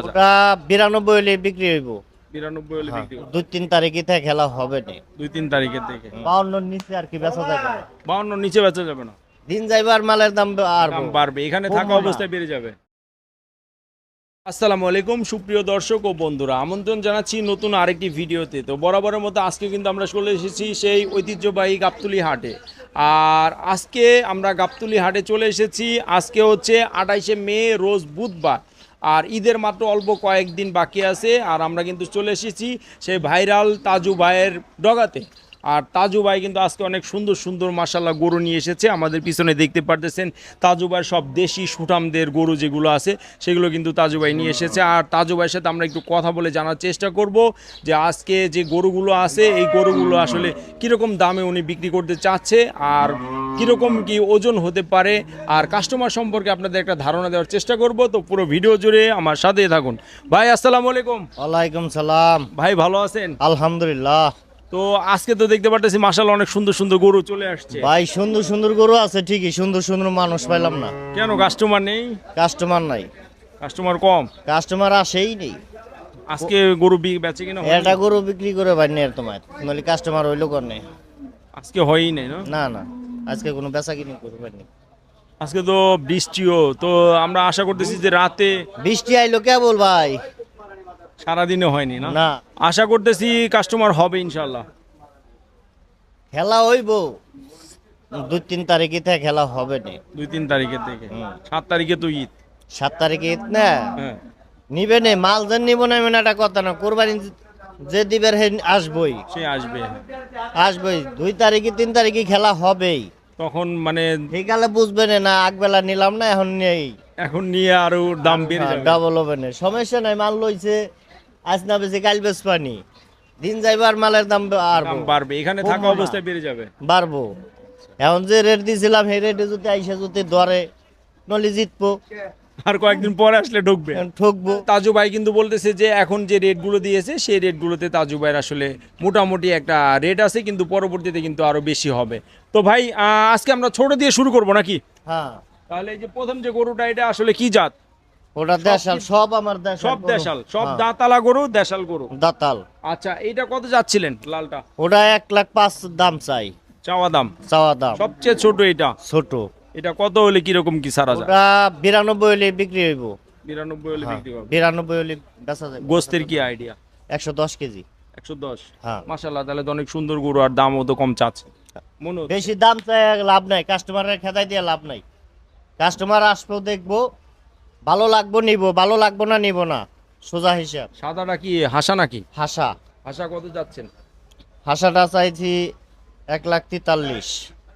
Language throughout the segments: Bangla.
ওটা বিরানব্বই হলে বিক্রি হইব। বিরানব্বই হলে হ্যাঁ, বিক্রি দুই তিন তারিখে থেকে খেলা হবে না। দুই তিন তারিখের থেকে বাউন্নর নিচে আর কি বেচা যাবে না। নিচে বেচা যাবে না। দিন যাইবার মালের দাম আর দাম বাড়বে। এখানে থাকা অবস্থায় বেড়ে যাবে। আসসালামু আলাইকুম সুপ্রিয় দর্শক ও বন্ধুরা। আমন্ত্রণ জানাচ্ছি নতুন আরেকটি ভিডিওতে। তো বরাবরের মতো আজকে কিন্তু আমরা চলে এসেছি সেই ঐতিহ্যবাহী গাবতুলি হাটে। আর আজকে আমরা গাবতুলি হাটে চলে এসেছি। আজকে হচ্ছে আঠাইশে মে রোজ বুধবার। আর ঈদের মাত্র অল্প কয়েকদিন বাকি আছে, আর আমরা কিন্তু চলে এসেছি সেই ভাইরাল তাজু ভাইয়ের ডগাতে। আর তাজু ভাই কিন্তু আজকে অনেক সুন্দর সুন্দর মাসাল্লাহ গরু নিয়ে এসেছে। আমাদের পিছনে দেখতে পারতেছেন তাজু ভাইয়ের সব দেশি সুঠামদের গরু যেগুলো আছে সেগুলো কিন্তু তাজু ভাই নিয়ে এসেছে। আর তাজু ভাইয়ের সাথে আমরা একটু কথা বলে জানার চেষ্টা করব যে আজকে যে গরুগুলো আছে এই গরুগুলো আসলে কীরকম দামে উনি বিক্রি করতে চাচ্ছে আর কীরকম কি ওজন হতে পারে আর কাস্টমার সম্পর্কে আপনাদের একটা ধারণা দেওয়ার চেষ্টা করব। তো পুরো ভিডিও জুড়ে আমার সাথে থাকুন। ভাই আসসালামু আলাইকুম। ওয়ালাইকুম সালাম। ভাই ভালো আছেন? আলহামদুলিল্লাহ। তো আজকে তো দেখতে পারতেছি মাসাল অনেক সুন্দর সুন্দর গরু চলে আসছে। ভাই সুন্দর সুন্দর গরু আছে ঠিকই সুন্দর সুন্দর মানুষ পাইলাম না। কেন কাস্টমার নেই? কাস্টমার নাই। কাস্টমার কম? কাস্টমার আসেই নেই। আজকে গরু বি- বেচে কিনা? এটা গরু বিক্রি করে ভাই নেই তোমার নইলে কাস্টমার হইল কর নেই আজকে হয়ই নাই না? না না। আজকে কোনো বেচা কিনি করে পারিনি আজকে তো বৃষ্টিও তো আমরা আশা করতেছি যে রাতে বৃষ্টি আইলো কেবল ভাই? সারাদিনে হয়নি না? না। আশা করতেছি কাস্টমার হবে ইনশাল্লাহ খেলা হইব। দুই তিন তারিখে থেকে খেলা হবে না। দুই তিন তারিখের থেকে। সাত তারিখে তো ঈদ। সাত তারিখে ঈদ না? হ্যাঁ। নিবে নে মাল যেন নিব না এমন একটা কথা না। কোরবানি যে দিবের হে আসবই। সে আসবে। আসবই। দুই তারিখে তিন তারিখে খেলা হবেই। তখন মানে ঠিকালে বুঝবে না, না আগবেলা নিলাম না এখন নেই। এখন নিয়ে আরও দাম বেড়ে যাবে। ডাবল হবে না। সমস্যা নাই মাল লইছে। আজ না বেশি কাল বেশ পানি দিন যাইবার মালের দাম দাম বাড়বে। এখানে থাকা অবস্থায় বেড়ে যাবে। বাড়বো। এখন যে রেট দিয়েছিলাম সেই রেটে যদি আইসা যদি ধরে নলি জিতবো। আর কয়েকদিন পরে আসলে ঢুকবে। ঠকবো। তাজু ভাই কিন্তু বলতেছে যে এখন যে রেটগুলো দিয়েছে সেই রেটগুলোতে তাজু ভাইয়ের আসলে মোটামুটি একটা রেট আছে কিন্তু পরবর্তীতে কিন্তু আরও বেশি হবে। তো ভাই আজকে আমরা ছোট দিয়ে শুরু করব নাকি? হ্যাঁ। তাহলে এই যে প্রথম যে গরুটা এটা আসলে কি জাত? ওটা দেশাল সব আমার দেশাল সব দেশাল সব হ্যাঁ, গরু দেশাল গরু। দাতাল। আচ্ছা এটা কত যাচ্ছিলেন লালটা? ওটা এক লাখ পাঁচ দাম চাই। চাওয়া দাম? চাওয়া দাম। সবচেয়ে ছোট এটা ছোট। এটা কত হলে কীরকম কি সারা যায়? ওটা বিরানব্বই হলে বিক্রি হইব। বিরানব্বই হলে হ্যাঁ, বিক্রি হবে। বিরানব্বই হলে বেচা যাবে গোস্তের কি আইডিয়া একশো দশ কেজি। একশো দশ? হ্যাঁ। মাসাল্লাহ তাহলে তো অনেক সুন্দর গরু আর দামও তো কম চাচ্ছে। মনে বেশি দাম চাই লাভ নাই কাস্টমারের খেদাই দিয়ে লাভ নাই। কাস্টমার আসব দেখব ভালো লাগবো নিব ভালো লাগবো না নিব না। সোজা হিসাব। সাদাটা কি হাসা নাকি? হাসা। হাসা কত যাচ্ছেন? হাসাটা চাইছি এক লাখ তেতাল্লিশ।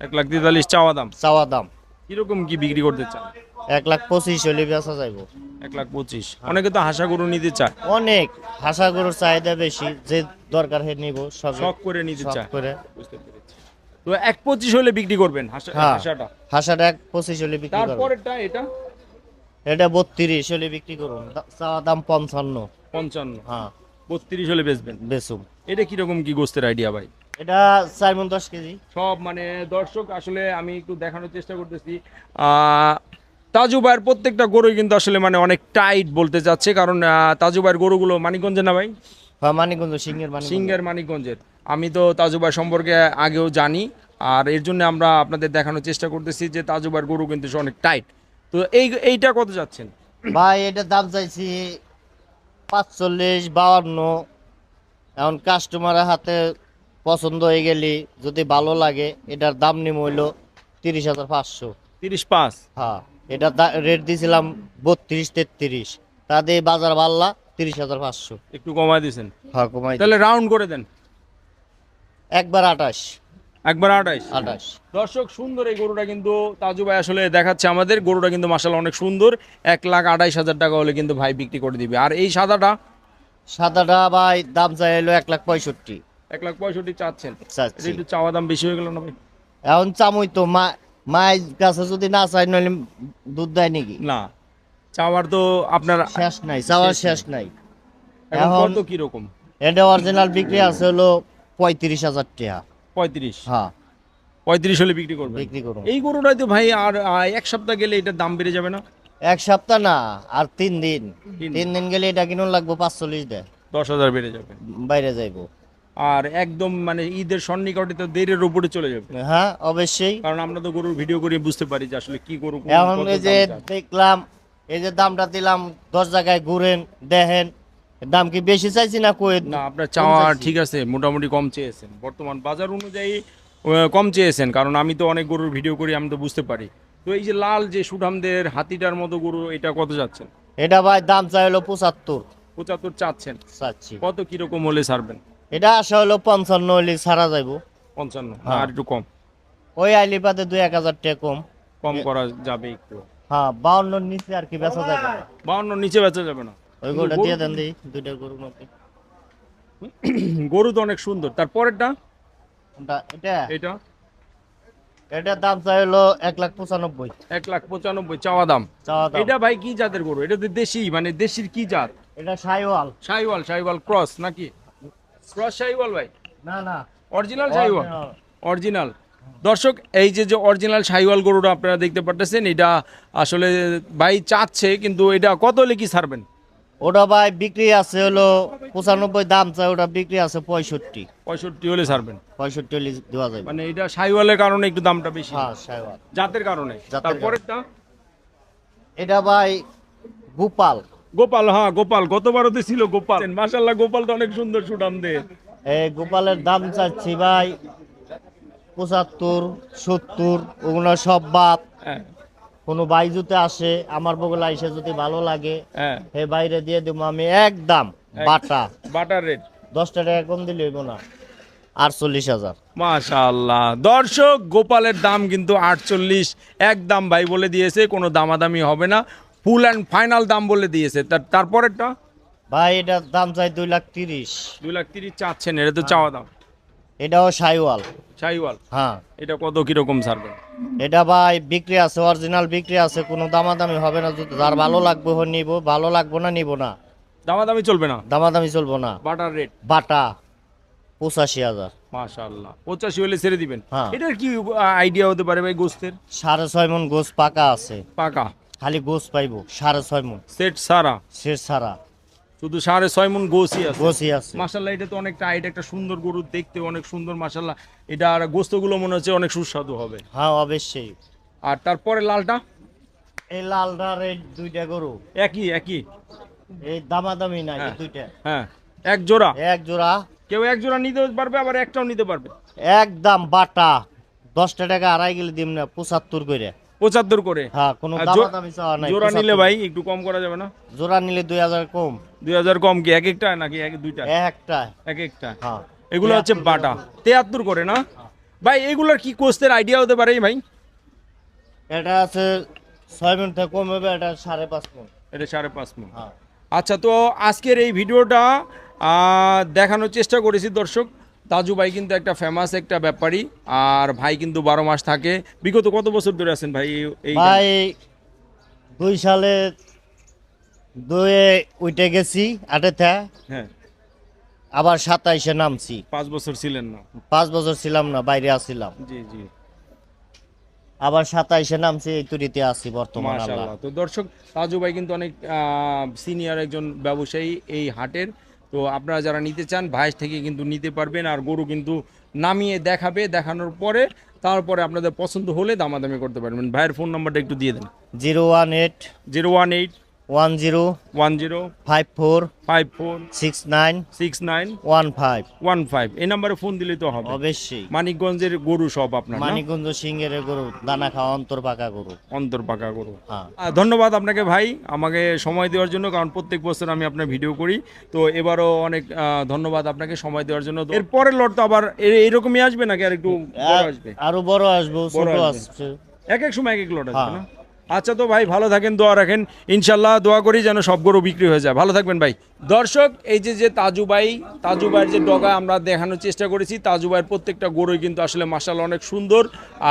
এক লাখ তেতাল্লিশ চাওয়া দাম? চাওয়া দাম। কীরকম কি বিক্রি করতে চান? এক লাখ পঁচিশ হলে বেচা যাইব। এক লাখ পঁচিশ। অনেকে তো হাসা গরু নিতে চায়। অনেক হাসা গরুর চাহিদা বেশি যে দরকার হে নিব সব শখ করে নিতে চায়। করে। বুঝতে পেরেছি। তো এক পঁচিশ হলে বিক্রি করবেন হাসা হ্যাঁ। হাসাটা? হাসাটা এক পঁচিশ হলে বিক্রি করব তারপরেরটা এটা? এটা বত্রিশ হলে বিক্রি করুন। চাওয়া দাম পঞ্চান্ন। পঞ্চান্ন? হ্যাঁ। বত্রিশ হলে বেচবেন? বেসুম এটা কীরকম কি গোস্তের আইডিয়া ভাই? এটা চার মন দশ কেজি। সব মানে দর্শক আসলে আমি একটু দেখানোর চেষ্টা করতেছি। তাজু ভাইয়ের প্রত্যেকটা গরুই কিন্তু আসলে মানে অনেক টাইট বলতে যাচ্ছে কারণ তাজু ভাইয়ের গরুগুলো মানিকগঞ্জে না ভাই? হ্যাঁ মানিকগঞ্জ সিংহের সিঙ্গার মানিকগঞ্জের। আমি তো তাজুবার সম্পর্কে আগেও জানি আর এর জন্য আমরা আপনাদের দেখানোর চেষ্টা করতেছি যে তাজুবার গরু কিন্তু অনেক টাইট তো এই এইটা কত যাচ্ছেন? ভাই এটার দাম চাইছি পাঁচচল্লিশ বাউান্ন। এখন কাস্টমারের হাতে পছন্দ হয়ে গেলি যদি ভালো লাগে এটার দাম নিম হইল তিরিশ হাজার পাঁচশো। তিরিশ পাঁচ? হ্যাঁ এটা রেট দিয়েছিলাম বত্রিশ তেত্রিশ। তা দিয়ে বাজার বাড়লা তিরিশ হাজার পাঁচশো। একটু কমায় দিয়েছেন হ্যাঁ কমাই তাহলে রাউন্ড করে দেন। একবার আঠাশ। একবার আঠাইশ আঠাশ। দর্শক সুন্দর এই গরুটা কিন্তু তাজু ভাই আসলে দেখাচ্ছে আমাদের। গরুটা কিন্তু মাসাল অনেক সুন্দর। এক লাখ আঠাইশ হাজার টাকা হলে কিন্তু ভাই বিক্রি করে দিবে। আর এই সাদাটা? সাদাটা ভাই দাম চাই হলো এক লাখ পঁয়ষট্টি। এক লাখ পঁয়ষট্টি চাচ্ছেন। একটু চাওয়া দাম বেশি হয়ে গেল না ভাই? এখন চামই তো মা মায়ের কাছে যদি না চাই নইলে দুধ দেয় নাকি? না। চাওয়ার তো আপনার শেষ নাই চাওয়ার শেষ নাই। এখন কত কীরকম? এটা অরিজিনাল বিক্রি আছে হলো পঁয়ত্রিশ হাজার টাকা। পঁয়ত্রিশ। হ্যাঁ। পঁয়ত্রিশ হলে বিক্রি করবে বিক্রি করুন। এই গরুটাই তো ভাই আর এক সপ্তাহ গেলে এটার দাম বেড়ে যাবে না? এক সপ্তাহ না আর তিন দিন। তিন তিন দিন গেলে এটা কিনুন লাগবো পাঁচচল্লিশ দে। দশ হাজার বেড়ে যাবে। বাইরে যাইবো। আর একদম মানে ঈদের সন্নিকটে তো দেড়ের উপরে চলে যাবে। হ্যাঁ অবশ্যই। কারণ আমরা তো গরুর ভিডিও করে বুঝতে পারি যে আসলে কি গরু এখন এই যে দেখলাম এই যে দামটা দিলাম দশ জায়গায় ঘুরেন দেখেন দাম কি বেশি চাইছি না কই? না আপনার চাওয়া ঠিক আছে মোটামুটি কম চেয়েছেন। বর্তমান বাজার অনুযায়ী কম চেয়েছেন কারণ আমি তো অনেক গরুর ভিডিও করি আমি তো বুঝতে পারি। তো এই যে লাল যে সুঠামদের হাতিটার মতো গরু এটা কত যাচ্ছেন এটা ভাই দাম চাই হলো পঁচাত্তর। পঁচাত্তর চাচ্ছেন? চাচ্ছি। কত কীরকম হলে ছাড়বেন? এটা আসা হলো পঞ্চান্ন হলে ছাড়া যাইবো। পঞ্চান্ন হ্যাঁ। আর একটু কম। ওই আইলিপাতে দুই এক হাজার টাকা কম। কম করা যাবে একটু। হ্যাঁ বাউন্নর নিচে আর কি বেচা যাবে না। বাউন্ন নিচে বেচা যাবে না। ওই গরুটা দিয়ে দেন দিই দুইটা গরুর মধ্যে। গরু তো অনেক সুন্দর। তারপরেরটা? এটা? এটা? এটার দাম চাই হলো এক লাখ পঁচানব্বই। এক লাখ পঁচানব্বই চাওয়া দাম। এটা ভাই কি জাতের গরু? এটা তো দেশি মানে দেশির কি জাত? এটা সাইওয়াল। শাহিওয়াল শাহিওয়াল ক্রস নাকি? ক্রস শাহিওয়াল ভাই? না না। Original Sahiwal original. দর্শক এই যে যে অরিজিনাল শাহিওয়াল গরুটা আপনারা দেখতে পারতেছেন এটা আসলে ভাই চাচ্ছে কিন্তু এটা কত হলে কি ছাড়বেন? ওটা ভাই বিক্রি আছে হলো পঁচানব্বই দাম চাই ওটা বিক্রি আছে পঁয়ষট্টি। পঁয়ষট্টি হলে ছাড়বেন? পঁয়ষট্টি হলে দেওয়া যাবে। মানে এটা শাহিওয়ালের কারণে একটু দামটা বেশি। হ্যাঁ সাইওয়াল। জাতের কারণে। তারপরেরটা? এটা ভাই গোপাল। গোপাল হ্যাঁ গোপাল। গতবারও ছিল গোপাল। মাশাল্লাহ গোপাল তো অনেক সুন্দর সুঠাম দেহ এই গোপালের দাম চাচ্ছি ভাই পঁচাত্তর সত্তর ওগুলো সব বাদ হ্যাঁ। কোনো ভাই যদি আসে আমার বগলে আইসে যদি ভালো লাগে হ্যাঁ। হে বাইরে দিয়ে দেবো আমি একদম বাটা। Butter rate. দশটা টাকা কম দিলে হইব না আটচল্লিশ হাজার। মাশাল্লাহ দর্শক গোপালের দাম কিন্তু আটচল্লিশ একদম ভাই বলে দিয়েছে কোনো দামাদামি হবে না। ফুল অ্যান্ড ফাইনাল দাম বলে দিয়েছে। তারপরেরটা? ভাই এটার দাম চাই দুই লাখ তিরিশ। দুই লাখ তিরিশ চাচ্ছেন এটা তো চাওয়া দাম। এটাও সাইওয়াল। শাহিওয়াল হ্যাঁ। এটা কত কীরকম ছাড়বেন এটা ভাই বিক্রি আছে অরিজিনাল বিক্রি আছে কোনো দামাদামি হবে না। যার ভালো লাগবে হয় নিব ভালো লাগবে না নিব না। দামাদামি চলবে না? দামাদামি চলবো না। Butter rate? বাটা পঁচাশি হাজার। মাশাল্লাহ পঁচাশি হলে ছেড়ে দিবেন? হ্যাঁ। এটার কি আইডিয়া হতে পারে ভাই গোস্তের? সাড়ে ছয় মন গোস পাকা আছে। পাকা? খালি গোস পাইবো সাড়ে ছয় মন। সেট সারা? শেষ ছাড়া শুধু সাড়ে ছয় মন গোসই আছে। গোসই আছে। মাশাল্লাহ এটা তো অনেক টাইট একটা সুন্দর গরু দেখতে অনেক সুন্দর মাশাল্লাহ এটা আর গোস্তগুলো মনে হচ্ছে অনেক সুস্বাদু হবে। হ্যাঁ অবশ্যই। আর তারপরে লালটা? এই লালটার এই দুইটা গরু। একই একই? এই দামাদামি নাই হ্যাঁ। দুইটা। হ্যাঁ। এক জোড়া? এক জোড়া। কেউ এক জোড়া নিতে পারবে আবার একটাও নিতে পারবে? একদম বাটা। দশটা টাকা আড়াই গেলে দিম না পঁচাত্তর করে। পঁচাত্তর করে। হ্যাঁ কোনো দামাদামি চাওয়া নাই জোড়া নিলে ভাই একটু কম করা যাবে না? জোড়া নিলে দুই হাজার কম। দুই হাজার কম কি? এক একটা নাকি এক দুইটা? একটা। এক একটা। হ্যাঁ। এগুলো হচ্ছে বাটা। তেয়াত্তর করে না? ভাই এগুলোর কি কোস্তের আইডিয়া হতে পারে ভাই? এটা আছে ছয় মিনিট থেকে কম হবে এটা সাড়ে পাঁচ মিনিট এটা সাড়ে পাঁচ মন হ্যাঁ। আচ্ছা তো আজকের এই ভিডিওটা আহ, দেখানোর চেষ্টা করেছি দর্শক। তাজু ভাই কিন্তু একটা ফেমাস একটা ব্যাপারী আর ভাই কিন্তু বারো মাস থাকে। বিগত কত বছর ধরে আছেন ভাই এই- ভাই দুই সালে দুয়ে উঠে গেছি আটেতে হ্যাঁ। আবার সাতাইশে নামছি। পাঁচ বছর ছিলেন না? পাঁচ বছর ছিলাম না বাইরে আসছিলাম জি জি। আবার সাতাইশে নামছি এই তুরিতে আছি বর্তমান তো দর্শক তাজু ভাই কিন্তু অনেক সিনিয়র একজন ব্যবসায়ী এই হাটের। তো আপনারা যারা নিতে চান ভাইস থেকে কিন্তু নিতে পারবেন আর গরু কিন্তু নামিয়ে দেখাবে দেখানোর পরে তারপরে আপনাদের পছন্দ হলে দামাদামি করতে পারবেন। ভাইয়ের ফোন নাম্বারটা একটু দিয়ে দেন। Zero one eight zero one eight one zero one zero five four five four six nine six nine one five one five এই নাম্বারে ফোন দিলে তো হবে। অবশ্যই। মানিকগঞ্জের গরু সব আপনার? মানিকগঞ্জ সিংহের গরু দানা খাওয়া অন্তর পাকা গরু। অন্তর পাকা গরু। হ্যাঁ। ধন্যবাদ আপনাকে ভাই আমাকে সময় দেওয়ার জন্য কারণ প্রত্যেক বছর আমি আপনার ভিডিও করি। তো এবারও অনেক ধন্যবাদ আপনাকে সময় দেওয়ার জন্য। তো এরপরের লট তো আবার এ- এইরকমই আসবে নাকি আর একটু আসবে? আরও বড় আসব ছোট আসবে। এক এক সময় এক এক লট আসবে হ্যাঁ। না? আচ্ছা তো ভাই, ভালো থাকেন, দোয়া রাখেন। ইনশাল্লাহ দোয়া করি যেন সব গরু বিক্রি হয়ে যায়। ভালো থাকবেন ভাই। দর্শক, এই যে যে তাজুবাই তাজুবাইয়ের যে ডগা আমরা দেখানোর চেষ্টা করেছি তাজুবাইয়ের প্রত্যেকটা গরুই কিন্তু আসলে মাসাল অনেক সুন্দর।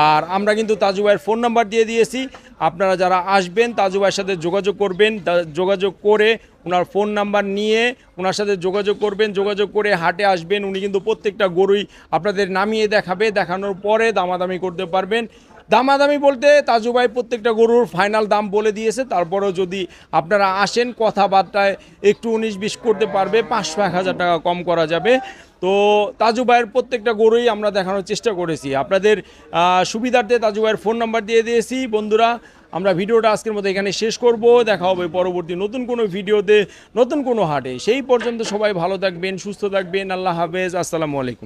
আর আমরা কিন্তু তাজুবাইয়ের ফোন নাম্বার দিয়ে দিয়েছি। আপনারা যারা আসবেন তাজুবাইয়ের সাথে যোগাযোগ করবেন যোগাযোগ করে ওনার ফোন নাম্বার নিয়ে ওনার সাথে যোগাযোগ করবেন, যোগাযোগ করে হাটে আসবেন। উনি কিন্তু প্রত্যেকটা গরুই আপনাদের নামিয়ে দেখাবে, দেখানোর পরে দামাদামি করতে পারবেন। দামাদামি বলতে তাজু ভাই প্রত্যেকটা গরুর ফাইনাল দাম বলে দিয়েছে। তারপরেও যদি আপনারা আসেন, কথাবার্তায় একটু উনিশ বিশ করতে পারবে পাঁচশো এক হাজার টাকা কম করা যাবে। তো তাজু ভাইয়ের প্রত্যেকটা গরুই আমরা দেখানোর চেষ্টা করেছি। আপনাদের সুবিধার্থে তাজু ভাইয়ের ফোন নাম্বার দিয়ে দিয়েছি। বন্ধুরা, আমরা ভিডিওটা আজকের মতো এখানে শেষ করব। দেখা হবে পরবর্তী নতুন কোনো ভিডিওতে, নতুন কোনো হাটে। সেই পর্যন্ত সবাই ভালো থাকবেন, সুস্থ থাকবেন। আল্লাহ হাফেজ। আসসালামু আলাইকুম।